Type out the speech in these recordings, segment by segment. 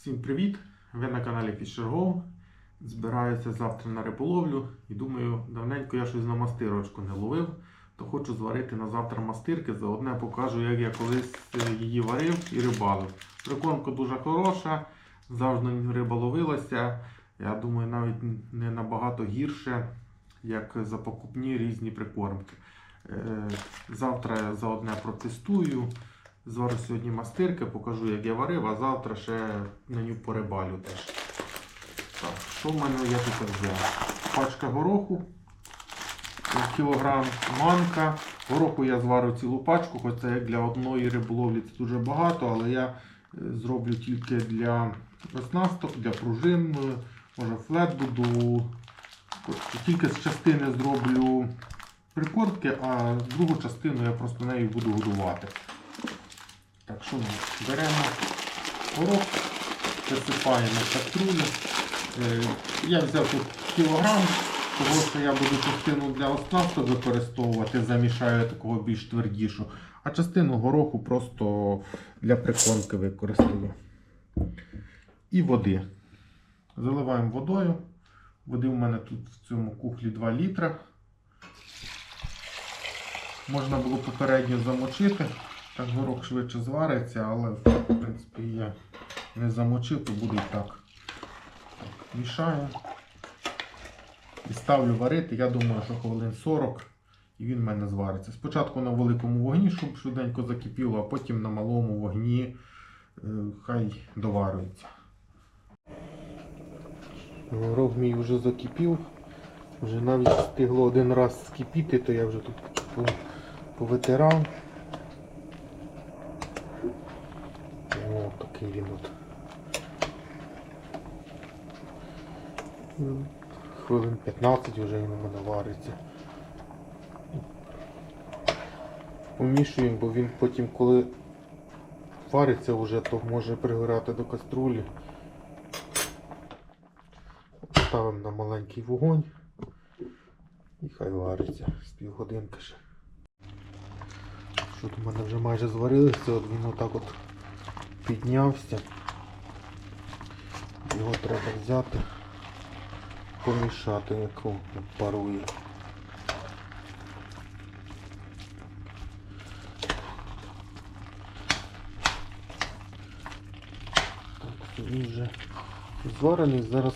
Всім привіт! Ви на каналі Fisher Збираюся завтра на риболовлю і думаю, давненько я щось на мастирочку не ловив, то хочу зварити на завтра мастирки. Заодне покажу, як я колись е, її варив і рибалив. Прикормка дуже хороша, завжди риба ловилася. Я думаю, навіть не набагато гірше, як за покупні різні прикормки. Е, Завтра я заодне протестую. Зварю сьогодні мастирки, покажу, як я варив, а завтра ще на ню порибалю теж. Так, що в мене я тут взяв? Пачка гороху, кілограм манка. Гороху я зварю цілу пачку, хоч це як для одної риболовлі це дуже багато, але я е, зроблю тільки для оснасток, для пружин, е, може флет буду. Тільки з частини зроблю прикормки, а другу частину я просто нею буду годувати. Так, що ми беремо горох, присипаємо каструлю. Е, Я взяв тут кілограм, того що я буду частину для оснасток використовувати, замішаю такого більш твердішу, а частину гороху просто для прикормки використаю. І води. Заливаємо водою. Води у мене тут в цьому кухлі 2 літра. Можна було попередньо замочити. Так горох швидше звариться, але в принципі я не замочив, то буде так. так. Мішаю і ставлю варити. Я думаю, що хвилин 40 і він в мене звариться. Спочатку на великому вогні, щоб швиденько закипіло, а потім на малому вогні е, хай доварюється. Горох мій вже закипів. Вже навіть встигло один раз скипіти, то я вже тут повитирав. Такий він. Ну, Хвилин 15 вже він у мене вариться. Помішуємо, бо він потім, коли вариться вже, то може пригорати до каструлі. Ставимо на маленький вогонь і хай вариться з півгодинки ще. Що у мене вже майже зварилося, от він отак от піднявся. Його треба взяти, помішати, як він парує. Так, він вже зварений, зараз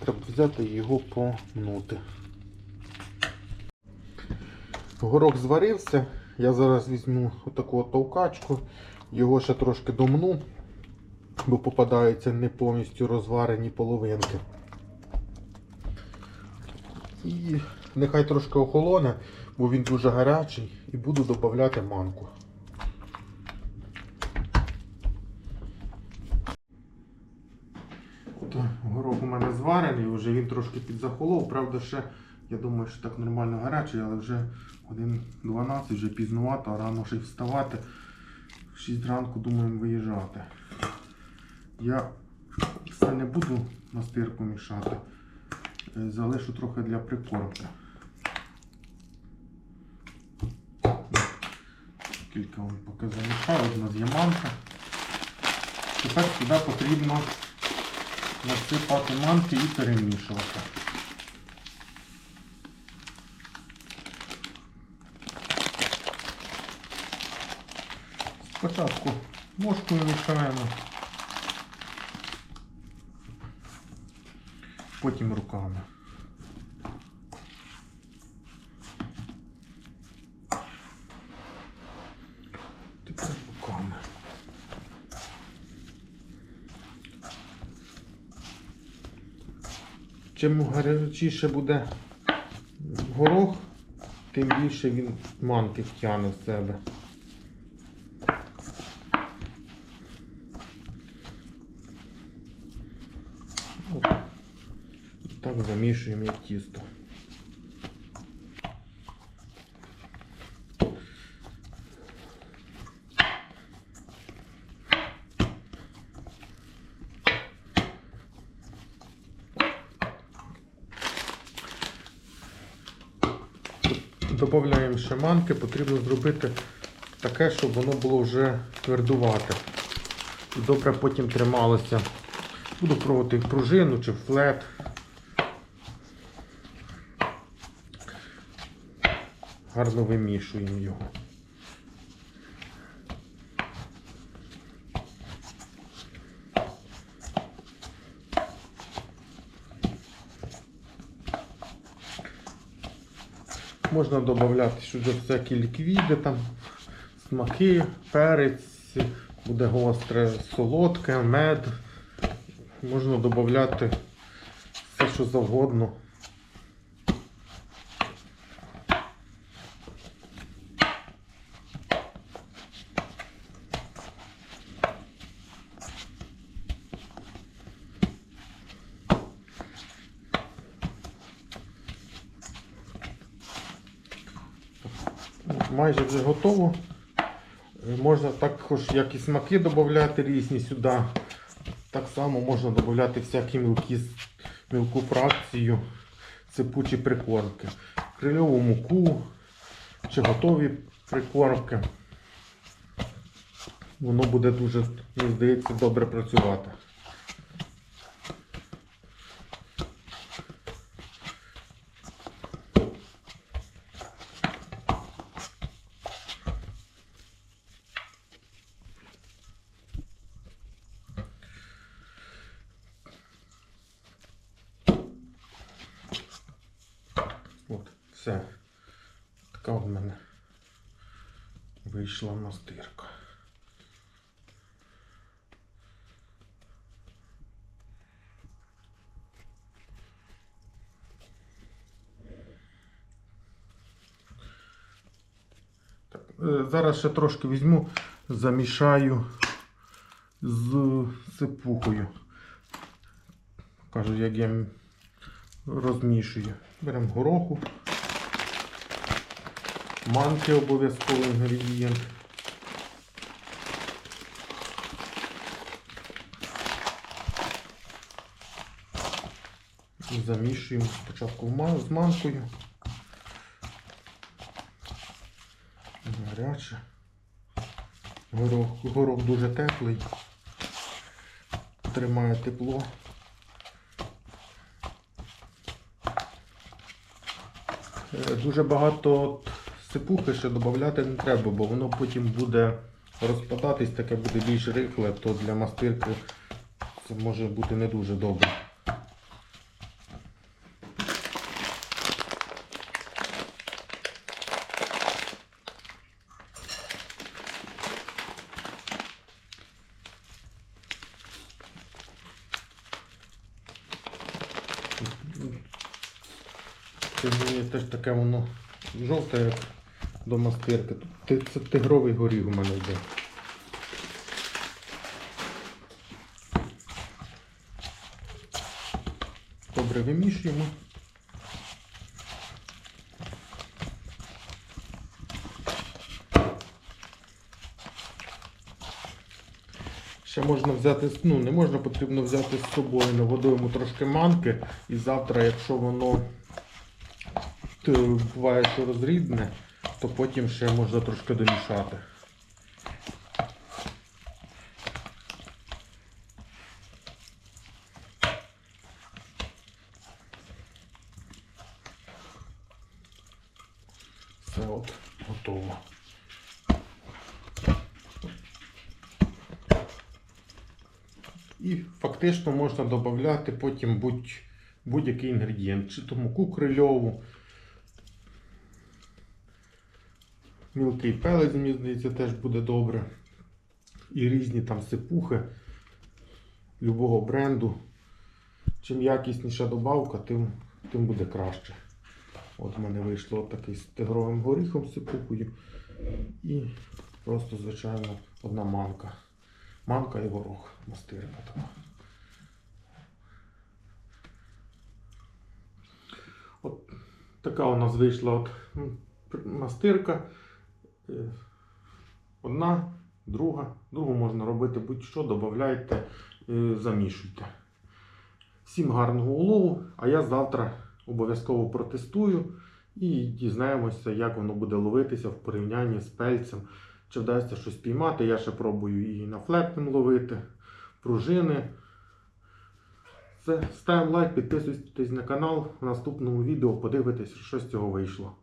треба взяти його помнути. Горох зварився. Я зараз візьму отаку от товкачку, його ще трошки домну, бо попадаються не повністю розварені половинки. І нехай трошки охолоне, бо він дуже гарячий, і буду додати манку. Горох у мене зварений, вже він трошки підзахолов, правда, ще я думаю, що так нормально гарячий, але вже годин 12, вже пізнувато, рано ще й вставати. В 6 ранку думаємо виїжджати. Я все не буду на стирку мішати. Е, Залишу трохи для прикормки. Кілька вам поки замішаю, одна з. Тепер сюди потрібно насипати манки і перемішувати. Спочатку ложкою мішаємо, потім руками. Тепер руками. Чим гарячіше буде горох, тим більше він манки втягне в себе. Так замішуємо як тісто. Додаємо ще потрібно зробити таке, щоб воно було вже твердувате. і добре потім трималося. Буду пробувати пружину чи флет. Гарно вимішуємо його. Можна додати сюди всякі ліквіди, там, смаки, перець, буде гостре, солодке, мед. Можна додати все, що завгодно. Майже вже готово. Е, Можна також як і смаки додати різні сюди. Так само можна додати всякі мілкі, мілку фракцію, сипучі прикормки. Крильову муку чи готові прикормки. Воно буде дуже, мені здається, добре працювати. От, все. Така в мене вийшла настирка. Так, е, зараз ще трошки візьму, замішаю з сипухою. Кажу, як я розмішую. Беремо гороху. Манки обов'язковий інгредієнт. Замішуємо спочатку з манкою. Гаряче. Горох, горох дуже теплий. Тримає тепло. Е, Дуже багато от сипухи ще додати не треба, бо воно потім буде розпадатись, таке буде більш рихле, то для мастирки це може бути не дуже добре. Це мені теж таке воно жовте, як до мастирки. Це тигровий горіх у мене йде. Добре вимішуємо. Ще можна взяти, ну не можна, потрібно взяти з собою на водойму трошки манки. І завтра, якщо воно т- буває, що розрідне, то потім ще можна трошки домішати. Все от готово. І фактично можна додати потім будь, будь-який інгредієнт, чи то муку крильову. Мілкий пелець, мені здається, теж буде добре. І різні там сипухи любого бренду. Чим якісніша добавка, тим, тим буде краще. От в мене вийшло такий з тигровим горіхом з сипухою. І просто, звичайно, одна манка. Манка і горох мастирка така. От така у нас вийшла от мастирка. Е, Одна, друга. Другу можна робити будь-що, додавайте, е, замішуйте. Всім гарного улову, а я завтра обов'язково протестую і дізнаємося, як воно буде ловитися в порівнянні з пельцем чи вдасться щось піймати. Я ще пробую і на флетнем ловити, пружини. Все, ставимо лайк, підписуйтесь на канал. В наступному відео подивитесь, що з цього вийшло.